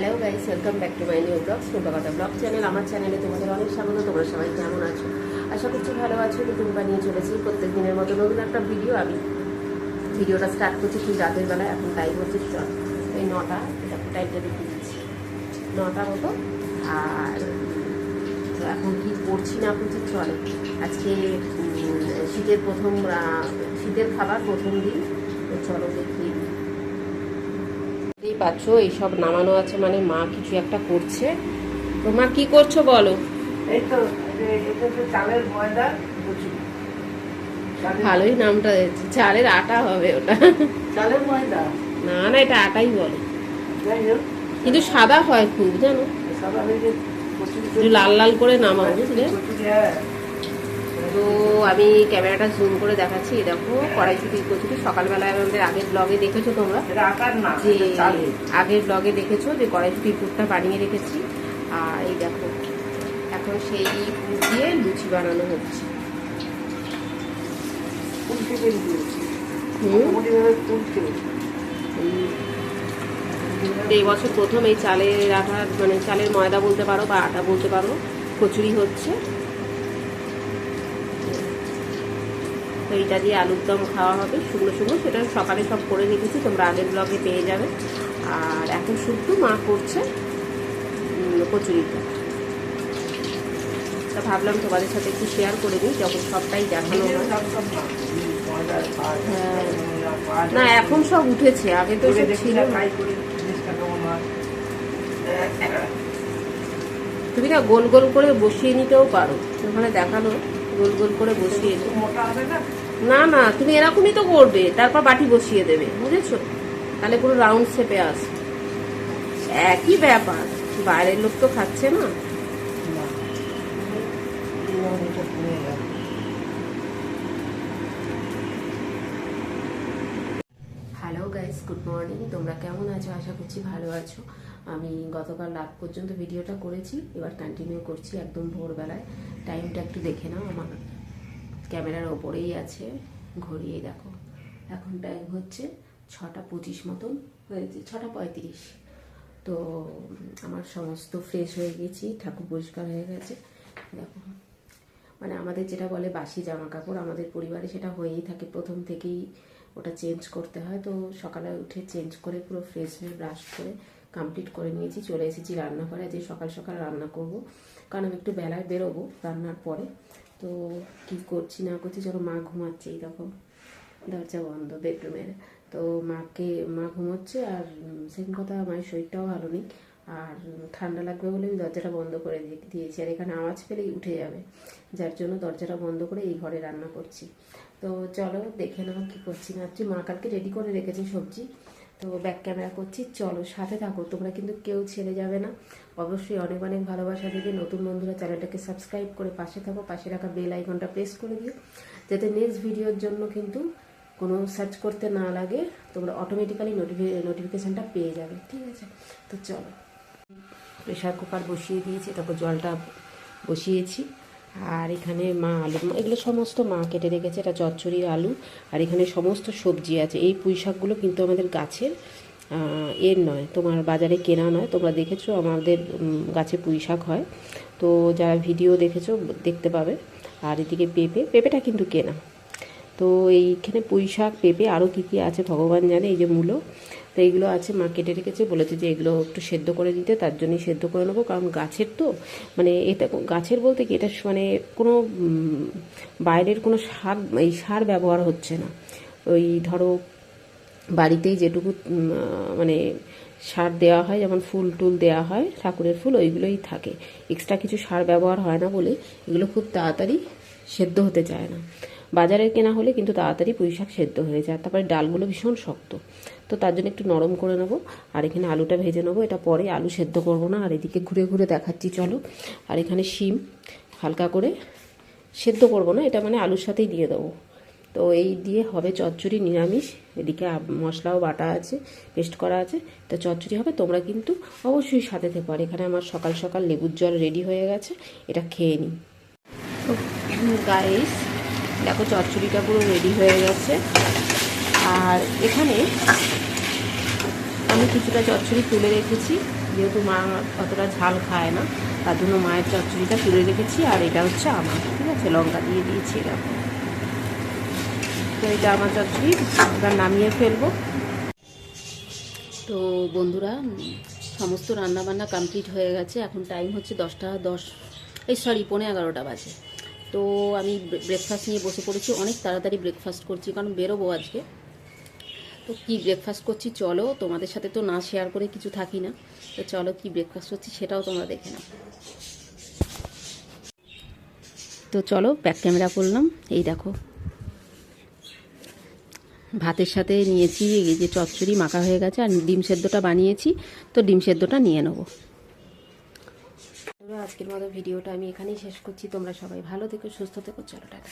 Hello guys welcome back to my new blog কথা blog channel আমার চ্যানেলে তোমাদের অনেক স্বাগত, তোমরা সবাই কেমন আছো? আশা করছি ভালো আছো নতুন বানিয়ে চলেছি প্রত্যেক দিনের মতো নতুন একটা ভিডিও আমি। ভিডিওটা স্টার্ট করছি ঠিক রাতের বেলা, এখন টাইম হচ্ছে চ- এই নটা, এটা টাইমটা দেখে দিচ্ছি। নটা মতো, আর এখন কি করছি না করছি, চলে। আজকে শীতের প্রথম শীতের খাবার প্রথম দিন, তো চলো দেখি দেখতেই পাচ্ছ এইসব নামানো আছে মানে মা কিছু একটা করছে। তো মা কি করছ বলো? এই তো এটা তো চালের ময়দা ভালোই নামটা দিয়েছে। চালের আটা হবে ওটা। চালের ময়দা? না না এটা আটাই বলে। কিন্তু সাদা হয় খুব জানো? সাদা হয়ে যে লাল লাল করে নামাও বুঝলে? হ্যাঁ। তো আমি ক্যামেরাটা জুম করে দেখাচ্ছি। এই দেখো কড়াইশুটির কচুরি। সকালবেলায় আমাদের আগের ব্লগে দেখেছ তোমরা? যে আগের ব্লগে দেখেছ যে কড়াইশুটির পুরটা বানিয়ে রেখেছি। আর এই দেখো এখন সেই পুর দিয়ে লুচি বানানো হচ্ছে। এই বছর প্রথম এই চালের আটা মানে চালের ময়দা বলতে পারো বা আটা বলতে পারো কচুরি হচ্ছে। তো এইটা দিয়ে আলুর দম খাওয়া হবে, শুকনো শুকনো। সেটা সকালে সব করে রেখেছি, তোমরা আগের ব্লগে পেয়ে যাবে। আর এখন শুধু মা করছে কচুরিটা। তা ভাবলাম তোমাদের সাথে একটু শেয়ার করে নিই যখন সবটাই দেখানো হয়। না, এখন সব উঠেছে, আগে তো ছিল। তুমি না গোল গোল করে বসিয়ে নিতেও পারো, ওখানে দেখানো গোল গোল করে বসিয়ে না? না তুমি এরকমই তো করবে। তারপর বাটি বসিয়ে দেবে বুঝেছ? তাহলে পুরো রাউন্ড শেপে আসবে। একই ব্যাপার বাইরের লোক তো খাচ্ছে না না। এইভাবে এটা ফুলে যাবে। হ্যালো গাইস গুড মর্নিং তোমরা কেমন আছো? আশা করছি ভালো আছো। আমি গতকাল রাত পর্যন্ত ভিডিওটা করেছি, এবার কন্টিনিউ করছি একদম ভোরবেলায়। টাইমটা একটু দেখে নাও আমার। ক্যামেরার ওপরেই আছে, ঘড়িয়ে দেখো। এখন টাইম হচ্ছে ছটা পঁচিশ মতন হয়েছে, ছটা পঁয়ত্রিশ। তো, আমার সমস্ত ফ্রেশ হয়ে গেছি, ঠাকুর পরিষ্কার হয়ে গেছে। দেখো। মানে আমাদের যেটা বলে বাসি জামা কাপড় আমাদের পরিবারে সেটা হয়েই থাকে প্রথম থেকেই। ওটা চেঞ্জ করতে হয়। তো সকালে উঠে চেঞ্জ করে পুরো ফ্রেশ হয়ে ব্রাশ করে কমপ্লিট করে নিয়েছি। চলে এসেছি রান্না করে যে সকাল সকাল রান্না করব। কারণ আমি একটু বেলায় বেরোবো রান্নার পরে। তো কি করছি না করছি চলো মা ঘুমাচ্ছে। এই দেখো, দরজা বন্ধ বেডরুমের তো মাকে, মা ঘুমোচ্ছে আর সেকেন্ড কথা, মায়ের শরীরটাও ভালো নেই। আর ঠান্ডা লাগবে বলে আমি দরজাটা বন্ধ করে দিয়ে- দিয়েছি, আর এখানে আওয়াজ পেলেই উঠে যাবে। যার জন্য দরজাটা বন্ধ করে এই ঘরে রান্না করছি। তো চলো দেখে নাও কি করছি। না হচ্ছে মা কালকে রেডি করে রেখেছি সবজি। তো ব্যাক ক্যামেরা করছি। চলো সাথে থাকো, তোমরা কিন্তু কেউ ছেড়ে যাবে না। অবশ্যই অনেক অনেক ভালোবাসা দেবে। নতুন বন্ধুরা চ্যানেলটাকে সাবস্ক্রাইব করে পাশে থাকো, পাশে রাখা বেল আইকনটা প্রেস করে দিও। যাতে নেক্সট ভিডিওর জন্য কিন্তু কোনো সার্চ করতে না লাগে, তোমরা অটোমেটিক্যালি নোটিফি নোটিফিকেশানটা পেয়ে যাবে। ঠিক আছে? তো চলো। প্রেশার কুকার বসিয়ে দিয়েছি, তারপর জলটা বসিয়েছি। আর এখানে মা আলু, এগুলো সমস্ত মা কেটে রেখেছে, এটা চচ্চড়ির আলু। আর এখানে সমস্ত সবজি আছে। এই পুঁই শাকগুলো কিন্তু আমাদের গাছের এর নয়, তোমার বাজারে কেনা নয়। তোমরা দেখেছ আমাদের গাছে পুঁই শাক হয়। তো যারা ভিডিও দেখেছ, দেখতে পাবে। আর এদিকে পেঁপে, পেঁপেটা কিন্তু কেনা। তো এইখানে পুঁই শাক, পেঁপে আরও কী কী আছে ভগবান জানে। এই যে মূলো তো এইগুলো আছে, মা কেটে রেখেছে, বলেছে যে এগুলো একটু সেদ্ধ করে দিতে তার জন্যই সেদ্ধ করে নেব। কারণ গাছের তো মানে এটা গাছের বলতে কি, এটা মানে কোনো বাইরের কোনো সার, এই সার ব্যবহার হচ্ছে না। ওই ধরো, বাড়িতেই যেটুকু মানে সার দেওয়া হয়, যেমন ফুল টুল দেওয়া হয়, ঠাকুরের ফুল, ওইগুলোই থাকে। এক্সট্রা কিছু সার ব্যবহার হয় না বলে এগুলো খুব তাড়াতাড়ি সেদ্ধ হতে চায় না। বাজারের কেনা হলে কিন্তু তাড়াতাড়ি পুঁই শাক সেদ্ধ হয়ে যায়। তারপরে ডালগুলো ভীষণ শক্ত। তো তার জন্য একটু নরম করে নেব। আর এখানে আলুটা ভেজে নেব। এটা পরে আলু সেদ্ধ করব না। আর এদিকে ঘুরে ঘুরে দেখাচ্ছি, চলো। আর এখানে শিম হালকা করে সেদ্ধ করব না। এটা মানে আলুর সাথেই দিয়ে দেবো। তো এই দিয়ে হবে চচ্চড়ি, নিরামিষ। এদিকে মশলাও বাটা আছে, পেস্ট করা আছে। তো চচ্চড়ি হবে। তোমরা কিন্তু অবশ্যই সাথে থেকে। পারো এখানে আমার সকাল সকাল লেবুর জল রেডি হয়ে গেছে। এটা খেয়ে নিই। গাইস দেখো চচ্চড়িটা পুরো রেডি হয়ে গেছে। আর এখানে আমি কিছুটা চচ্চড়ি তুলে রেখেছি, যেহেতু মা অতটা ঝাল খায় না, তার জন্য মায়ের চচ্চড়িটা তুলে রেখেছি, আর এটা হচ্ছে আমার, ঠিক আছে? লঙ্কা দিয়ে দিয়েছি এরকম তো এটা আমার চচ্চড়ি, এবার নামিয়ে ফেলব। তো বন্ধুরা সমস্ত রান্নাবান্না কমপ্লিট হয়ে গেছে, এখন টাইম হচ্ছে দশটা দশ, এই সরি পৌনে এগারোটা বাজে। তো আমি ব্রেকফাস্ট নিয়ে বসে পড়েছি, অনেক তাড়াতাড়ি ব্রেকফাস্ট করছি, কারণ বেরোবো আজকে। তো কি ব্রেকফাস্ট করছি চলো, তোমাদের সাথে তো না শেয়ার করে কিছু থাকি না। তো চলো কি ব্রেকফাস্ট করছি সেটাও তোমরা দেখে নাও। তো চলো ব্যাক ক্যামেরা করলাম, এই দেখো। ভাতের সাথে নিয়েছি এই যে চচ্চড়ি মাখা হয়ে গেছে, আর ডিম সেদ্ধটা বানিয়েছি, তো ডিম সেদ্ধটা নিয়ে নেব। আজকের মতো ভিডিওটা আমি এখানেই শেষ করছি। তোমরা সবাই ভালো থেকো, সুস্থ থেকো, চলো, টাটা।